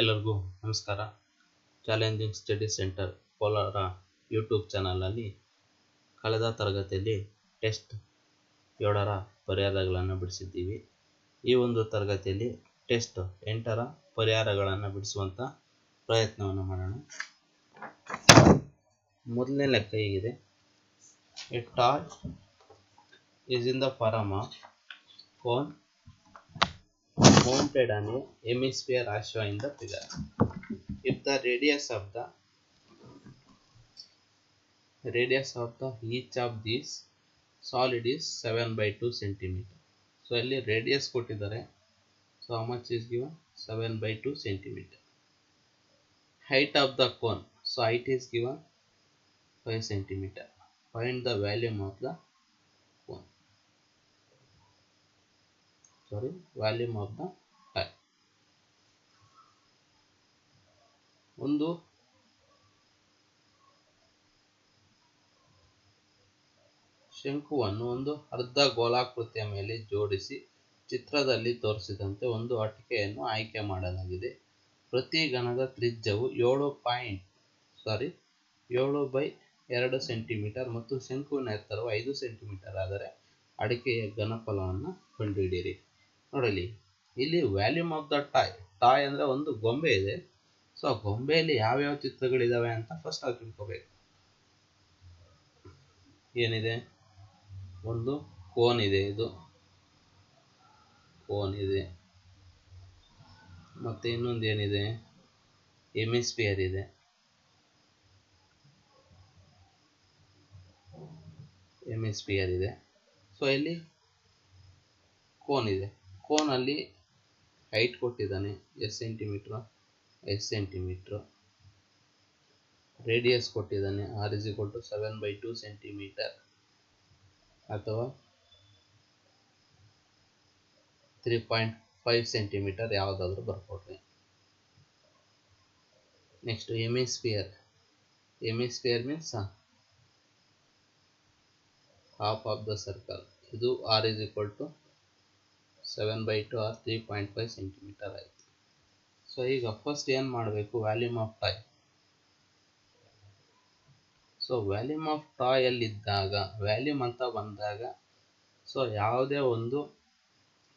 ಎಲ್ಲರಿಗೂ ನಮಸ್ಕಾರ. Challenging study centre Kolar YouTube ಚಾನಲಲ್ಲಿ ಕಳೆದ ತರಗತಿಯಲ್ಲಿ ಟೆಸ್ಟ್ ಏಳರ ಪರಿಹಾರಗಳನ್ನು ಬಿಡಿಸಿದ್ದೀವಿ. ಈ ಒಂದು ತರಗತಿಯಲ್ಲಿ ಟೆಸ್ಟ್ ಎಂಟರ ಪರಿಹಾರಗಳನ್ನು ಬಿಡಿಸುವಂಥ ಪ್ರಯತ್ನವನ್ನು ಮಾಡೋಣ. ಮೊದಲನೇ ಲೆಕ್ಕ ಹೀಗಿದೆ. A toy is in the form of cone mounted on a hemisphere as shown in the figure. If the radius of the radius of the each of these solid is 7 by 2 centimeter. So ಇಲ್ಲಿ radius ಕೊಟ್ಟಿದ್ದಾರೆ so how much is given seven by two centimetre height of the cone so height is given five centimetre find the volume of the cone sorry volume of the ಒಂದು. ಶಂಕುವನ್ನು ಒಂದು ಅರ್ಧ ಗೋಲಾಕೃತಿಯ ಮೇಲೆ ಜೋಡಿಸಿ ಚಿತ್ರದಲ್ಲಿ ತೋರಿಸಿದಂತೆ ಒಂದು ಅಟಿಕೆಯನ್ನು ಆಯ್ಕೆ ಮಾಡಲಾಗಿದೆ. ಪ್ರತಿ ಘನದ ತ್ರಿಜ್ಯವು ಏಳು ಪಾಯಿಂಟ್ ಸಾರಿ ಏಳು ಬೈ ಎರಡು ಸೆಂಟಿಮೀಟರ್ ಮತ್ತು ಶಂಕುವಿನ ಎತ್ತರವು ಐದು ಸೆಂಟಿಮೀಟರ್. ಆದರೆ ಅಡಿಕೆಯ ಘನಫಲವನ್ನು ಕಂಡುಹಿಡಿಯಿರಿ. ನೋಡಲಿ, ಇಲ್ಲಿ volume of the toy toy ಅಂದರೆ ಒಂದು ಗೊಂಬೆ ಇದೆ. ಸೊ ಗೊಂಬೆಯಲ್ಲಿ ಯಾವ್ಯಾವ ಚಿತ್ರಗಳಿದಾವೆ ಅಂತ ಫಸ್ಟ್ ಆಗಿ ತಿಳ್ಕೊಬೇಕು. ಏನಿದೆ? ಒಂದು ಕೋನ್ ಇದೆ ಇದು. ಕೋನ್ ಇದೆ. ಮತ್ತೆ ಇನ್ನೊಂದು ಏನಿದೆ? ಎಮಿಸ್ಪಿಯರ್ ಇದೆ. ಎಮಿಸ್ಪಿಯರ್ ಇದೆ. ಸೊ ಇಲ್ಲಿ ಕೋನ್ ಇದೆ. ಕೋನಲ್ಲಿ ಹೈಟ್ ಕೊಟ್ಟಿದ್ದಾನೆ, ಎಷ್ಟು ಸೆಂಟಿಮೀಟ್ರು ಎಷ್ಟು ಸೆಂಟಿಮೀಟ್ರು ರೇಡಿಯಸ್ ಕೊಟ್ಟಿದ್ದಾನೆ. R is equal to seven by two centimetre ಅಥವಾ ತ್ರೀ ಪಾಯಿಂಟ್ ಫೈವ್ ಸೆಂಟಿಮೀಟರ್ ಯಾವುದಾದ್ರೂ ಬರ್ಕೊಡ್ರಿ next hemisphere hemisphere means half of the circle ಇದು R is equal to seven by two or three point five centimetre ಆಯಿತು. So ಈಗ first ಏನು ಮಾಡಬೇಕು? Volume of toy so volume of ಟಾಯಲ್ಲಿದ್ದಾಗ volume ಅಂತ ಬಂದಾಗ so ಯಾವುದೇ ಒಂದು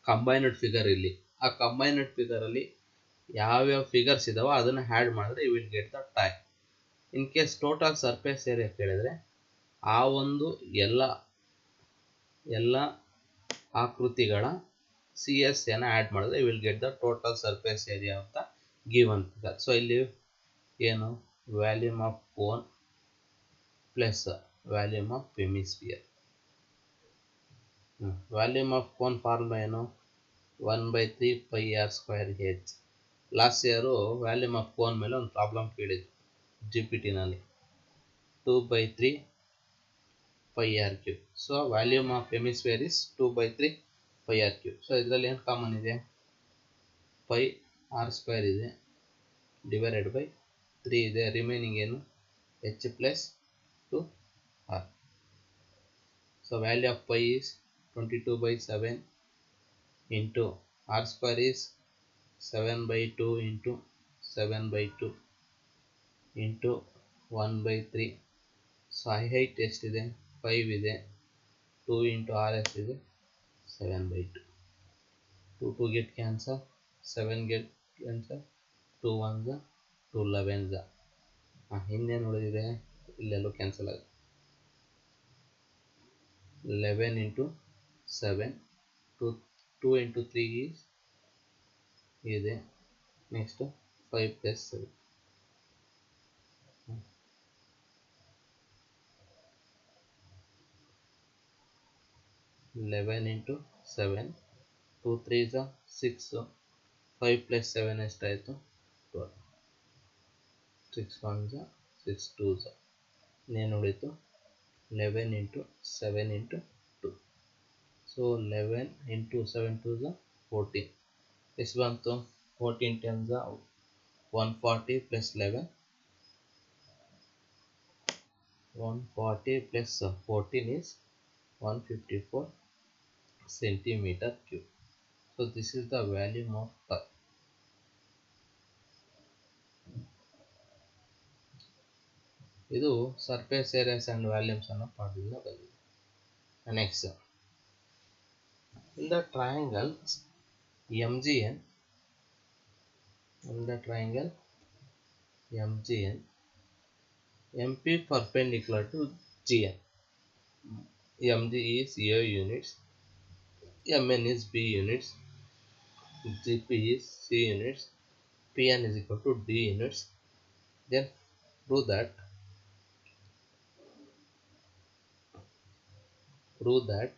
ಕಂಬೈನ್ಡ್ ಫಿಗರ್ ಇಲ್ಲಿ ಆ ಕಂಬೈನ್ಡ್ ಫಿಗರಲ್ಲಿ ಯಾವ್ಯಾವ ಫಿಗರ್ಸ್ ಇದಾವೋ ಅದನ್ನು ಹ್ಯಾಡ್ ಮಾಡಿದ್ರೆ you will get the toy in case total surface area ಕೇಳಿದರೆ, ಆ ಒಂದು ಎಲ್ಲ ಎಲ್ಲ ಆಕೃತಿಗಳ ಸಿ ಎಸ್ ಎನ ಆ್ಯಡ್ ಮಾಡಿದ್ರೆ you will get the total surface area ಅಂತ ಗಿವನ್ ಫಿಗರ್ ಸೊ ಇಲ್ಲಿ ಏನು volume of cone plus volume of hemisphere volume of cone formula ಏನು one by three pi R square H last year volume of cone ಮೇಲೆ ಒಂದು problem ಕೇಳಿದ್ರು G P ಟಿನಲ್ಲಿ two by three pi R cube so volume of hemisphere is two by three pi R cube so ಇದರಲ್ಲಿ ಏನು common ಇದೆ? Pi R square ಇದೆ. Divided by three ಇದೆ. Remaining ಏನು? H plus two R so value of pi is twenty two by seven into R square is seven by two into seven by two into one by three so I height ಎಷ್ಟಿದೆ five ಇದೆ. Two into R S ಇದೆ? Seven by two two two get cancel seven get cancel two one ಝ two eleven ಝ ಹಾಂ ಹಿಂದೇನು ಉಳಿದಿದೆ ಇಲ್ಲೆಲ್ಲೂ cancel ಆಗುತ್ತೆ eleven into seven, two, two into three is ಇದೆ. Next five plus seven. Eleven into seven, two three ಝ six. Five plus seven ಎಷ್ಟಾಯಿತು twelve six one ಝ six two ಝ ಇನ್ನೇನು ಉಳೀತು eleven into seven into two so eleven into seven two ಝ fourteen ಎಷ್ಟು ಬಂತು fourteen ten ಝ one forty plus eleven one forty plus fourteen is one fifty four centimeter cube. so this is the volume of pulp ಇದು surface areas and volumes ಅನ್ನೋ ಪಾಠದಿಂದ ಬಂದಿದೆ next in the triangle M G N in the triangle MGN MP perpendicular to GN MG is A units MN is B units GP is C units, Pn is equal to D units. Then prove that prove that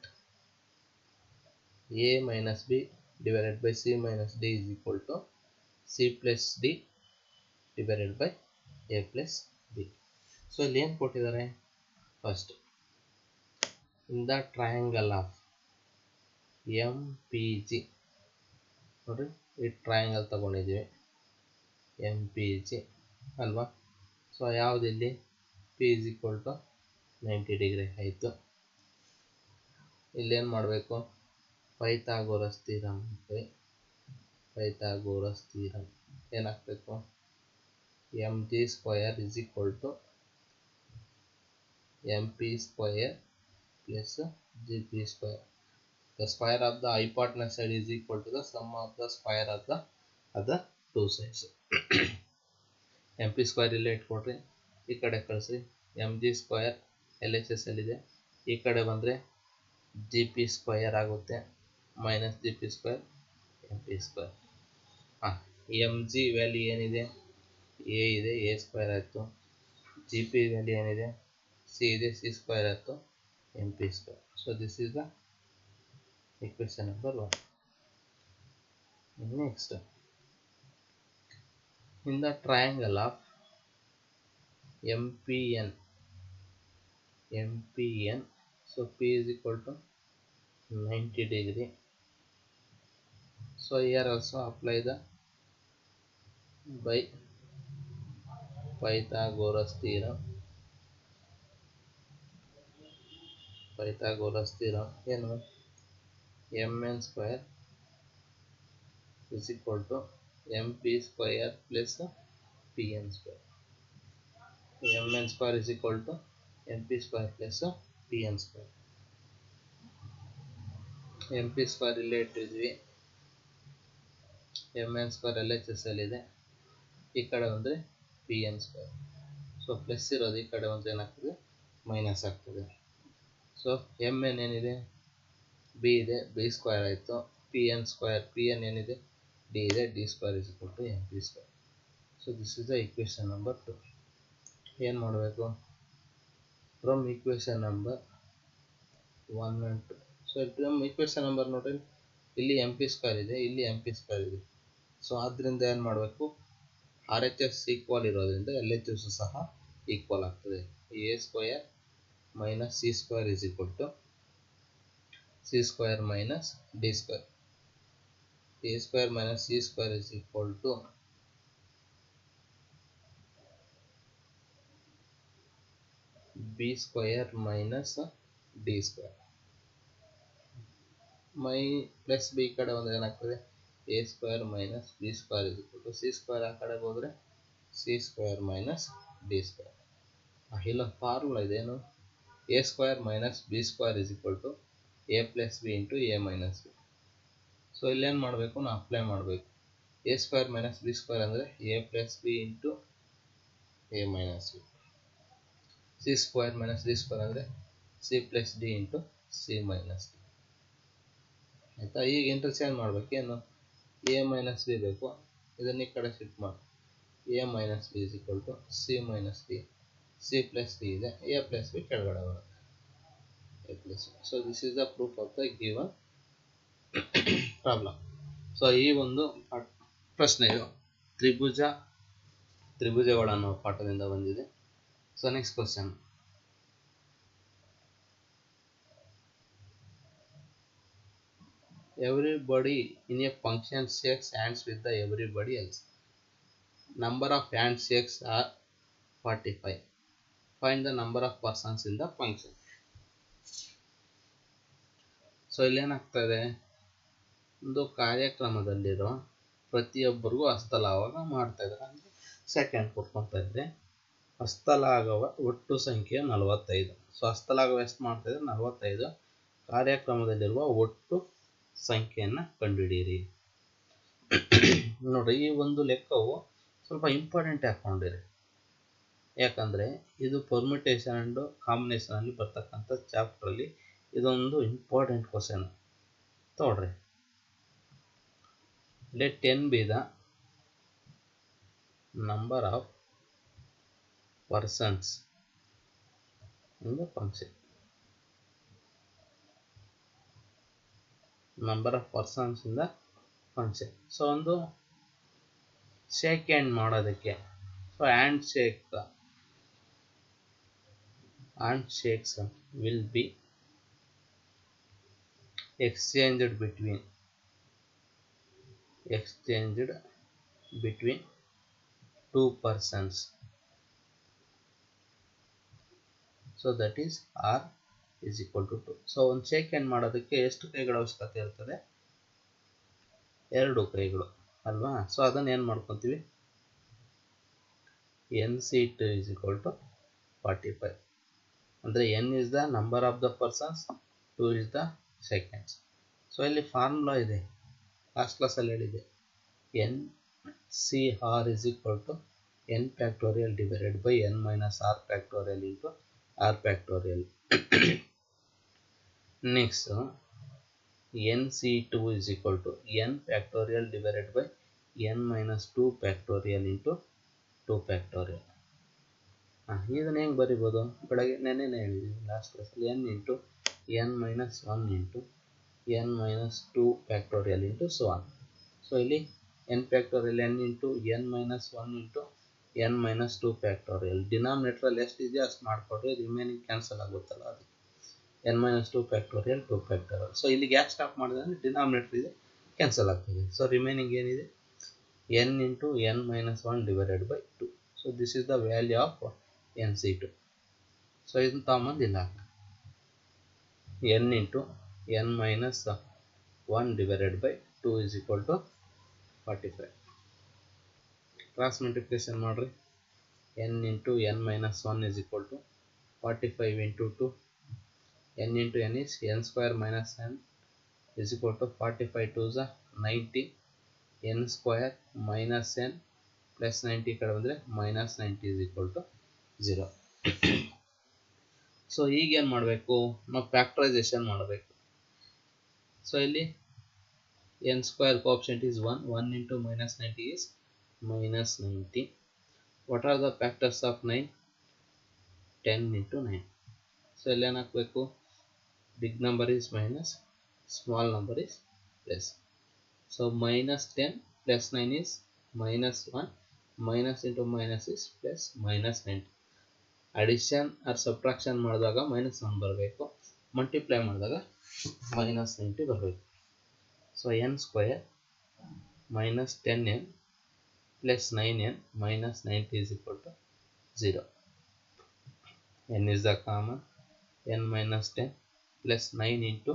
A minus B divided by C minus D is equal to C plus D divided by A plus B. So ಇಲ್ಲಿ ಏನು ಕೊಟ್ಟಿದ್ದಾರೆ first in the triangle of M P G ನೋಡಿರಿ ಈ triangle ತಗೊಂಡಿದ್ದೀವಿ. M P G ಅಲ್ವಾ? So ಯಾವುದಿಲ್ಲಿ P is equal to ninety degree ಆಯಿತು ಇಲ್ಲೇನು ಮಾಡಬೇಕು? ಪೈತಾಗೋರಸ್ ಥಿಯರಮ್ ಅಂತೀವಿ ಪೈತಾಗೋರಸ್ ಥೀರಮ್ ಏನಾಗಬೇಕು? M G square is equal to M P square plus G P square the square of the hypotenuse side is equal to the sum of the square of the other two sides. M P square ಇಲ್ಲೇ ಇಟ್ಕೊಡ್ರಿ ಈ ಕಡೆ ಕಳಿಸ್ರಿ. M G square L H S ಎಲ್ಲಿದೆ ಈ ಕಡೆ ಬಂದರೆ G P square ಆಗುತ್ತೆ minus G P square M P square ಹಾಂ ಎಂ ಜಿ ವ್ಯಾಲ್ಯೂ ಏನಿದೆ? ಎ ಇದೆ ಎ ಸ್ಕ್ವೇರ್ ಆಯಿತು. ಜಿ ಪಿ ವ್ಯಾಲ್ಯೂ ಏನಿದೆ? ಸಿ ಇದೆ ಸಿ ಸ್ಕ್ವೇರ್ ಆಯಿತು M P square so this is the equation number 1 next in the triangle of mpn mpn so p is equal to 90 degree so here also apply the by pythagoras theorem pythagoras theorem ಏನು mn square is equal to mp square plus pn square. mn square is equal to mp square plus pn square. mp square ಇಲ್ಲೇ ಇಟ್ಟಿದ್ವಿ M N square L H S L ಇದೆ ಈ ಕಡೆ ಬಂದರೆ P N square so plus ಇರೋದು ಈ ಕಡೆ ಬಂದರೆ ಏನಾಗ್ತದೆ ಮೈನಸ್ ಆಗ್ತದೆ ಸೊ ಎಂ ಎನ್ ಏನಿದೆ ಬಿ ಇದೆ ಬಿ ಸ್ಕ್ವೇರ್ ಆಯಿತು. P N square P N ಏನಿದೆ? ಡಿ ಇದೆ D square is equal to M P square so this is the equation number two ಏನು ಮಾಡಬೇಕು? From equation number one and two so from equation number ನೋಡ್ರಿ. ಇಲ್ಲಿ M P square ಇದೆ, ಇಲ್ಲಿ M P square ಇದೆ. So ಆದ್ದರಿಂದ ಏನು ಮಾಡಬೇಕು? ಆರ್ ಎಚ್ ಎಸ್ ಈಕ್ವಲ್ ಇರೋದ್ರಿಂದ ಎಲ್ ಎಚ್ ಎಸ್ ಸಹ ಈಕ್ವಲ್ ಆಗ್ತದೆ. A square minus C square is equal to C square minus D square a square minus c square is equal to b square minus d square. ಮೈ plus B ಕಡೆ ಒಂದು ಏನಾಗ್ತದೆ? A square minus B square is equal to C square ಆ ಕಡೆಗೆ ಹೋದರೆ C square minus D square ಇಲ್ಲೊಂದು formula ಇದೇನು A square minus B square is equal to A plus B into A minus B so ಇಲ್ಲೇನು ಮಾಡಬೇಕು? ನಾವು apply ಮಾಡಬೇಕು. A square minus B square ಅಂದರೆ A plus B into A minus B C square minus D square ಅಂದರೆ C plus D into C minus D ಆಯಿತಾ? ಈಗ interchange ಮಾಡಬೇಕು? ಏನು? ಎ ಮೈನಸ್ ಬಿ ಬೇಕು. ಇದನ್ನು ಈ ಕಡೆ ಶಿಫ್ಟ್ ಮಾಡಿ. A minus B is equal to C minus D C plus D ಇದೆ. ಎ ಪ್ಲಸ್ ಬಿ ಕೆಳಗಡೆ ಬರುತ್ತೆ. A plus B so this is the proof of the given problem so ಈ ಒಂದು ಪ್ರಶ್ನೆಯು ತ್ರಿಭುಜ ತ್ರಿಭುಜಗಳು ಅನ್ನೋ ಪಾಠದಿಂದ ಬಂದಿದೆ so next question everybody in a function shakes hands with the everybody else number of handshakes are 45 find the number of persons in the function so ಇಲ್ಲೇನಾಗ್ತದೆ? ಒಂದು ಕಾರ್ಯಕ್ರಮದಲ್ಲಿರೋ ಪ್ರತಿಯೊಬ್ಬರಿಗೂ ಹಸ್ತಲಾವಾಗ ಮಾಡ್ತಾ ಇದ್ದಾರೆ. ಅಂದರೆ ಸೆಕೆಂಡ್ ಕೊಟ್ಕೊತಾ ಇದ್ದೆ ಹಸ್ತಲಾಘವ ಒಟ್ಟು ಸಂಖ್ಯೆ ನಲವತ್ತೈದು. ಸೊ ಹಸ್ತಲಾಘವ ಎಷ್ಟು ಮಾಡ್ತಾಯಿದ್ರೆ ನಲವತ್ತೈದು. ಕಾರ್ಯಕ್ರಮದಲ್ಲಿರುವ ಒಟ್ಟು ಸಂಖ್ಯೆಯನ್ನು ಕಂಡುಹಿಡಿಯಿರಿ. ನೋಡ್ರಿ, ಈ ಒಂದು ಲೆಕ್ಕವು ಸ್ವಲ್ಪ ಇಂಪಾರ್ಟೆಂಟ್ ಹಾಕೊಂಡಿರಿ ಯಾಕಂದರೆ, ಇದು ಪರ್ಮಿಟೇಷನ್ ಆ್ಯಂಡ್ ಕಾಂಬಿನೇಷನಲ್ಲಿ ಬರ್ತಕ್ಕಂಥ ಚಾಪ್ಟ್ರಲ್ಲಿ ಇದೊಂದು ಇಂಪಾರ್ಟೆಂಟ್ ಕ್ವಶನ್ ತೊಗೊಳ್ರಿ let ten be the number of persons in the function number of persons in the function so ಒಂದು ಶೇಕ್ ಹ್ಯಾಂಡ್ ಮಾಡೋದಕ್ಕೆ. So hand shake hand shakes will be exchanged between exchanged between two persons. So that is r is equal to 2 so ಒಂದು shake hand ಮಾಡೋದಕ್ಕೆ ಎಷ್ಟು ಕೈಗಳ ಅವಶ್ಯಕತೆ ಇರ್ತದೆ? ಎರಡು ಕೈಗಳು, ಅಲ್ವಾ? ಸೊ ಅದನ್ನು ಏನು ಮಾಡ್ಕೊತೀವಿ? N C two is equal to forty five ಅಂದರೆ N is the number of the persons two is the seconds so ಇಲ್ಲಿ ಫಾರ್ಮುಲಾ ಇದೆ. ಲಾಸ್ಟ್ ಕ್ಲಾಸಲ್ಲಿ ಹೇಳಿದೆ. N C R is equal to N factorial divided by N minus R factorial into R factorial next N C two is equal to N factorial divided by N minus two factorial into two factorial ಹಾಂ, ಇದನ್ನು ಹೆಂಗೆ ಬರಿಬೋದು? ಬೆಳಗ್ಗೆ ನೆನ್ನೆನೇ ಹೇಳಿದ್ದೀನಿ last ಕ್ಲಾಸಲ್ಲಿ N into N minus one into N minus two factorial into so one so ಇಲ್ಲಿ N factorial N into N minus one into N minus two factorial ಡಿನಾಮಿನೇಟ್ರಲ್ಲಿ ಎಷ್ಟಿದೆಯೋ ಅಷ್ಟು ಮಾಡಿಕೊಟ್ರೆ ರಿಮೈನಿಂಗ್ ಕ್ಯಾನ್ಸಲ್ ಆಗುತ್ತಲ್ಲ ಅದು. N minus two factorial two factorial so ಇಲ್ಲಿಗೆ ಯಾಕೆ stop ಮಾಡಿದೆ ಅಂದರೆ ಇದೆ ಕ್ಯಾನ್ಸಲ್ ಆಗ್ತದೆ. ಸೊ ರಿಮೈನಿಂಗ್ ಏನಿದೆ? N into N minus one divided by two so this is the value of N C two so ಇದನ್ನ ತಗೊಂಬಂದು ಇಲ್ಲ N into N minus one divided by two is equal to forty five cross multiplication ಮಾಡಿರಿ. N into N minus one is equal to forty five into two N into N is N square minus N is equal to forty five two ಝ ninety N square minus N plus ninety ಕಡೆ ಬಂದರೆ minus ninety is equal to zero so ಈಗೇನು ಮಾಡಬೇಕು? ನಾವು factorisation ಮಾಡಬೇಕು. So ಇಲ್ಲಿ n square coefficient is one one into minus ninety is minus ninety what are the factors of nine ten into nine so ಇಲ್ಲೇನು ಹಾಕಬೇಕು? Big number is minus small number is plus so minus ten plus nine is minus one minus into minus is plus minus ninety addition or subtraction ಮಾಡಿದಾಗ minus one ಬರಬೇಕು. Multiply ಮಾಡಿದಾಗ minus ninety ಬರಬೇಕು. So n square minus ten n plus nine n minus ninety is equal to 0 n is the common. n minus 10 plus 9 into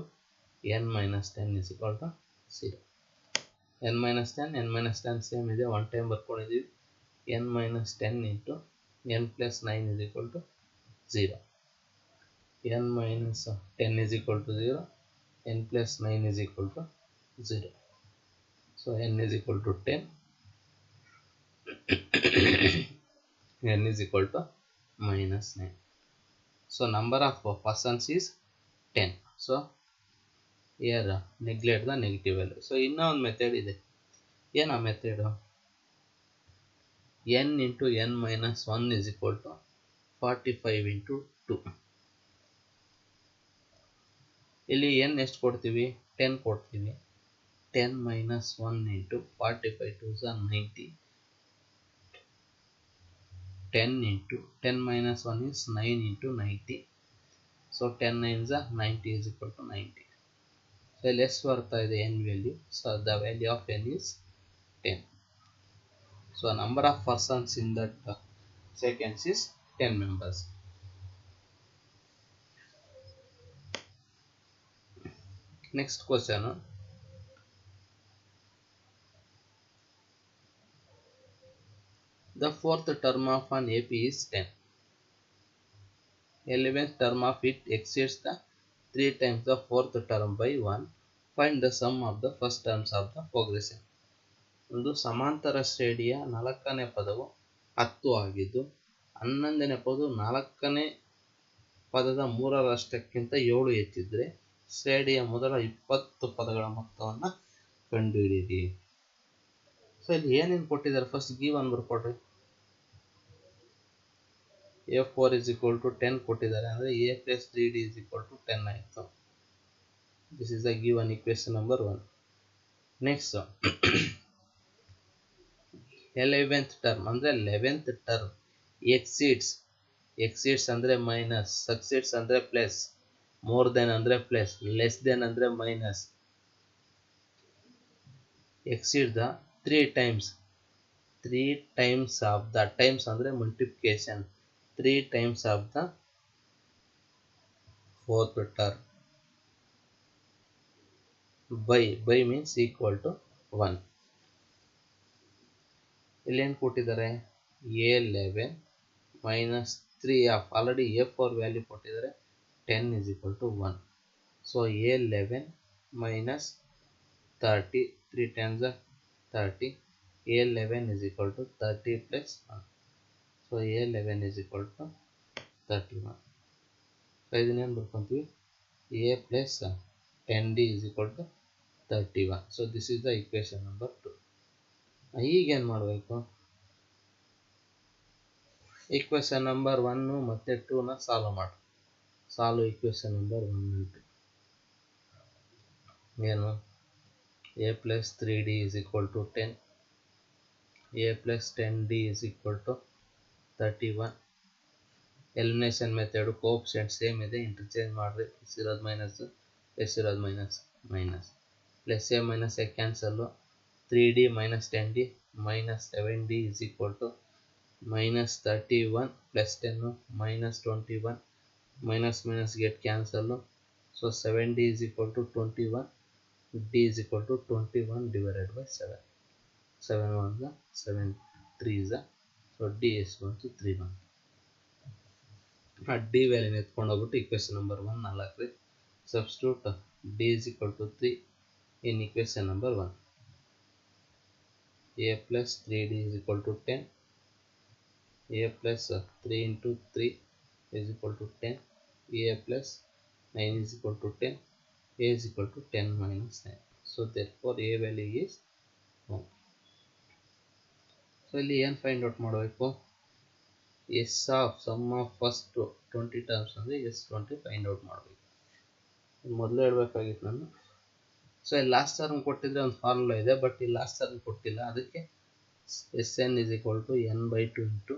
n minus 10 is equal to 0 n minus 10 n minus 10 same ಇದೆ. One time ಬರ್ಕೊಂಡಿದ್ದೀವಿ. n minus 10 into n plus 9 is equal to 0 n minus 10 is equal to 0 n plus 9 is equal to 0 so n is equal to 10 n is equal to minus 9 so number of persons is 10 so here uh, neglect the negative value so ಇನ್ನೂ ಒಂದು method ಇದೆ ಏನು method n into n minus one is equal to forty five into two ಇಲ್ಲಿ n ಎಷ್ಟು ಕೊಡ್ತೀವಿ? Ten ಕೊಡ್ತೀವಿ. Ten minus one into forty five two the ninety ten into ten minus one is nine into ninety so ten nine the ninety is equal to ninety so ಇಲ್ಲಿ ಎಷ್ಟು ಬರ್ತಾ ಇದೆ n value so the value of n is ten So number of persons in that uh, sequence is 10 members. Next question. The fourth term of an AP is 10. 11th term of it exceeds the 3 times the fourth term by 1. Find the sum of the first terms of the progression. ಒಂದು ಸಮಾಂತರ ಶ್ರೇಣಿಯ ನಾಲ್ಕನೇ ಪದವು ಹತ್ತು ಆಗಿದ್ದು, ಹನ್ನೊಂದನೇ ಪದವು ನಾಲ್ಕನೇ ಪದದ ಮೂರರಷ್ಟಕ್ಕಿಂತ ಏಳು ಹೆಚ್ಚಿದ್ರೆ ಶ್ರೇಣಿಯ ಮೊದಲ ಇಪ್ಪತ್ತು ಪದಗಳ ಮೊತ್ತವನ್ನು ಕಂಡುಹಿಡಿಯಿರಿ. ಸೊ ಇಲ್ಲಿ ಏನೇನು ಕೊಟ್ಟಿದ್ದಾರೆ? First given ಬರ್ಕೊಡ್ರಿ a four is equal to ten ಕೊಟ್ಟಿದ್ದಾರೆ ಅಂದರೆ a plus three d is equal to ten ಆಯಿತು. This is the given equation number one next eleventh term ಅಂದರೆ ಲೆವೆಂತ್ ಟರ್ಮ್ ಎಕ್ಸಿಡ್ಸ್ ಎಕ್ಸಿಡ್ಸ್ ಅಂದರೆ minus succeeds ಅಂದರೆ plus more than ಅಂದರೆ plus less than ಅಂದರೆ minus exceed the three times three times of the times ಅಂದ್ರೆ multiplication three times of the fourth term by by means equal to 1 ಇಲ್ಲಿ ಏನು ಕೊಟ್ಟಿದ್ದಾರೆ. A eleven minus three of already a four value ಕೊಟ್ಟಿದ್ದಾರೆ. Ten is equal to one so a eleven minus thirty three tens are thirty a eleven is equal to thirty plus one so a eleven is equal to thirty one so ಇದನ್ನೇನು ಬರ್ಕೊತೀವಿ? A plus ten d is equal to thirty one so this is the equation number two ಈಗೇನು ಮಾಡಬೇಕು? Equation number one ಮತ್ತು ಟೂನ solve ಮಾಡಿ. Solve equation number one two ಏನು? A is 3d to ten a 10 a d 10d is equal to 31 elimination method coefficient same ಇದೆ. Interchange ಮಾಡಿರಿ. ಎಸ್ ಇರೋದು ಮೈನಸ್ಸು ಎಸ್ ಇರೋದು minus minus plus a minus a cancel three d minus ten d minus seven d is equal to minus thirty one plus ten minus twenty one minus minus get cancel so seven d is equal twenty one d is equal to 21 divided by 7 7 1 the 7 3 is the so d is equal to 3 1 ಆ D ವ್ಯಾಲ್ಯೂನ ಎತ್ಕೊಂಡು ಹೋಗ್ಬಿಟ್ಟು equation number one ನಾಲ್ಕು substitute d is equal to three in equation number one a plus three d is equal to ten a plus three into three is equal to ten a plus nine is equal to ten a is equal to 10 minus 9 so, therefore, a value is 1 so, ಇಲ್ಲಿ ಏನು find out ಮಾಡಬೇಕು? S of sum of first twenty terms ಅಂದರೆ S twenty find out ಮಾಡಬೇಕು. ಮೊದಲು ಹೇಳಬೇಕಾಗಿತ್ತು ನಾನು. So ಇಲ್ಲಿ last term ಕೊಟ್ಟಿದ್ರೆ ಒಂದು ಫಾರ್ಮುಲಾ ಇದೆ ಬಟ್ ಈ ಲಾಸ್ಟ್ ಟರ್ಮ್ ಕೊಟ್ಟಿಲ್ಲ. ಅದಕ್ಕೆ s n is equal to n by two into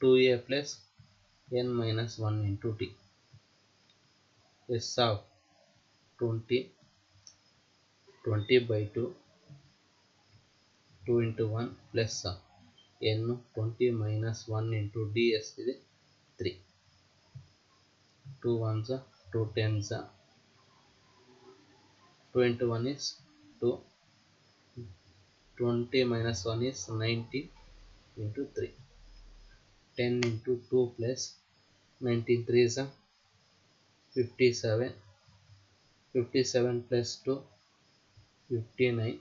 two a plus n minus one into d s of 20 20 by 2 2 into 1 plus uh, n 20 minus 1 into ds is 3 2 ones are 2 tens are. 2 into 1 is 2 20 minus 1 is 90 into 3 10 into 2 plus 93 is 57 57 plus 2 59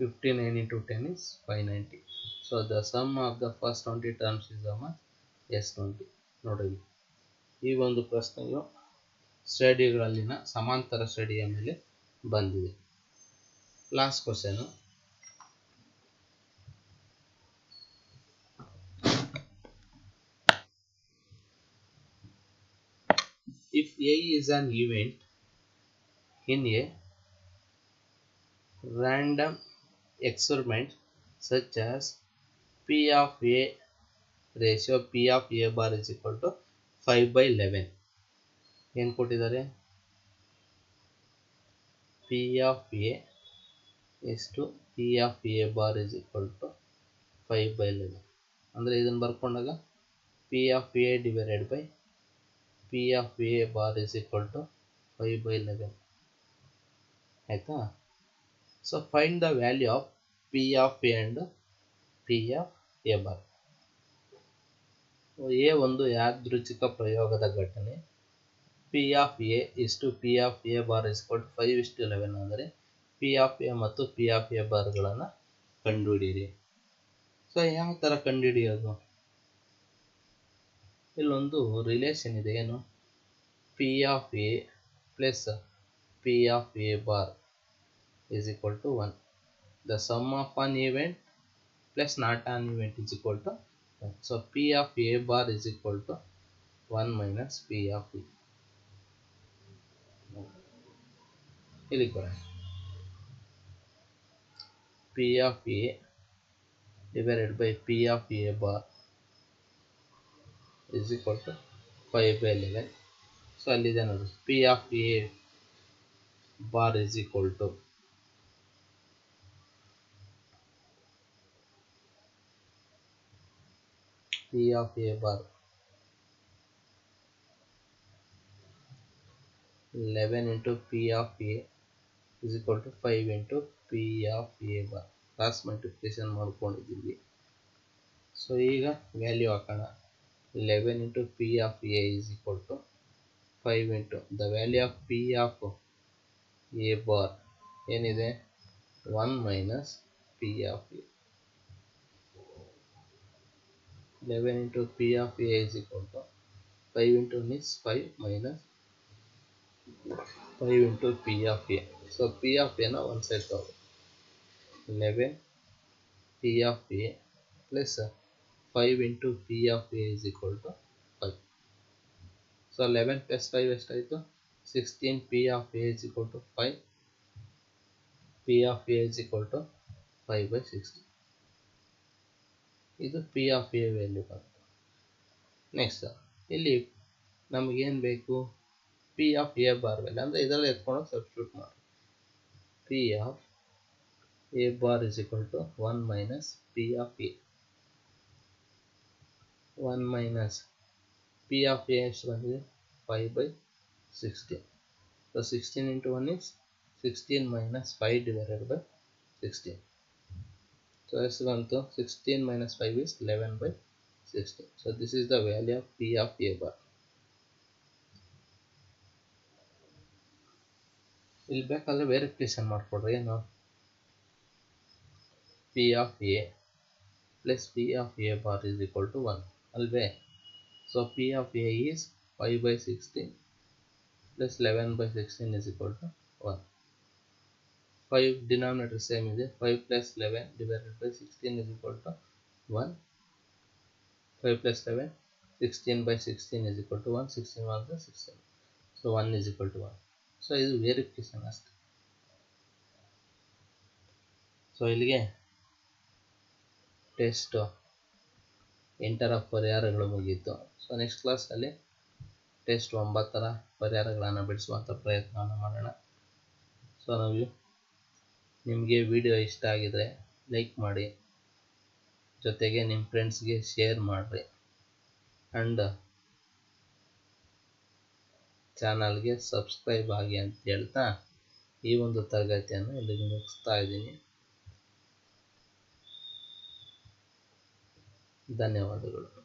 59 into 10 is 590 so the sum of the first 20 terms is how much s20 ನೋಡಿ ಈ ಒಂದು ಪ್ರಶ್ನೆಯು ಸ್ಟಡಿಗಳಲ್ಲಿನ ಸಮಾಂತರ ಸ್ಟಡಿಯ ಮೇಲೆ ಬಂದಿದೆ last question if a is an event in a random experiment such as p of a ratio p of a bar is equal to 5 by 11 ಏನು ಕೊಟ್ಟಿದ್ದಾರೆ ಪಿ ಆಫ್ ಎ ಎಷ್ಟು p of a bar is equal to five by eleven ಅಂದರೆ ಇದನ್ನು ಬರ್ಕೊಂಡಾಗ p of a divided by p of a bar is equal to five by eleven ಆಯಿತಾ? So find the value of p of a and p of a bar a ಒಂದು ಯಾದೃಚ್ಛಿಕ ಪ್ರಯೋಗದ ಘಟನೆ. P of A ಇಷ್ಟು p of a bar is equal to five ಇಷ್ಟು eleven ಅಂದರೆ P of A ಮತ್ತು P of A ಬಾರ್ಗಳನ್ನು ಕಂಡುಹಿಡಿಯಿರಿ. ಸೊ ಯಾವ ಥರ ಕಂಡುಹಿಡಿಯೋದು? ಇಲ್ಲೊಂದು ರಿಲೇಷನ್ ಇದೆ. ಏನು? P of a plus p of a bar is equal to one the sum of an event plus not an event is equal to one so p of a bar is equal to one minus p of e ಇಲ್ಲಿ ಕೊಡ P of A divided by P of A bar is equal to 5 by 11. So, ಅಲ್ಲಿದೆ ನೋಡಿ P of A bar is equal to P of A bar 11 into P of A is equal to 5 into P of A bar. Cross multiplication ಮಾಡ್ಕೊಂಡಿದ್ದೀವಿ. So ಈಗ value ಹಾಕೋಣ. Eleven into p of a is equal to five into the value of p of a bar ಏನಿದೆ? One minus p of a eleven into p of a is equal to five into means five minus five into p of a so p of ಎನ ಒಂದು side ತಗೋ 11 p of a plus 5 into p of a is equal to 5. So 11 plus 5 ಎಷ್ಟಾಯಿತು 16 p of a is equal to 5. p of a is equal to 5 by 16. ಇದು p of a value ಬಂತು next ಇಲ್ಲಿ ನಮಗೇನು ಬೇಕು p of a bar value ಅಂದರೆ ಇದರಲ್ಲಿ ಎತ್ಕೊಂಡು substitute ಮಾಡಿ P of A bar is equal to 1 minus P of A. 1 minus P of A is 5 by 16. So 16 into 1 is 16 minus 5 divided by 16. So it's equal to 16 minus 5 is 11 by 16. So this is the value of P of A bar. ಇಲ್ಲಿ ಬೇಕಾದ್ರೆ verification ಮಾಡ್ಕೊಡ್ರಿ ಏನು p of a plus p of a bar is equal to 1 alway so p of a is 5 by 16 plus 11 by 16 is equal to 1 5 denominator same is 5 plus 11 divided by 16 is equal to 1 5 plus 11 16 by 16 is equal to 1 16 1 is 16 so 1 is equal to 1 so, ಇದು verification ಅಷ್ಟೆ. So ಇಲ್ಲಿಗೆ test ಎಂಟರ ಪರಿಹಾರಗಳು ಮುಗಿಯಿತು. So next ಕ್ಲಾಸಲ್ಲಿ test ಒಂಬತ್ತರ ಪರಿಹಾರಗಳನ್ನು ಬಿಡಿಸುವಂಥ ಪ್ರಯತ್ನವನ್ನು ಮಾಡೋಣ. ಸೊ ನಾವು ನಿಮಗೆ ವಿಡಿಯೋ ಇಷ್ಟ ಆಗಿದರೆ ಲೈಕ್ ಮಾಡಿ. ಜೊತೆಗೆ ನಿಮ್ಮ ಫ್ರೆಂಡ್ಸ್ಗೆ ಶೇರ್ ಮಾಡಿರಿ. ಆ್ಯಂಡ್ ಚಾನಲ್ಗೆ ಸಬ್ಸ್ಕ್ರೈಬ್ ಆಗಿ ಅಂತ ಹೇಳ್ತಾ ಈ ಒಂದು ತರಗತಿಯನ್ನು ಇಲ್ಲಿಗೆ ಮುಗಿಸ್ತಾ ಇದ್ದೀನಿ. ಧನ್ಯವಾದಗಳು.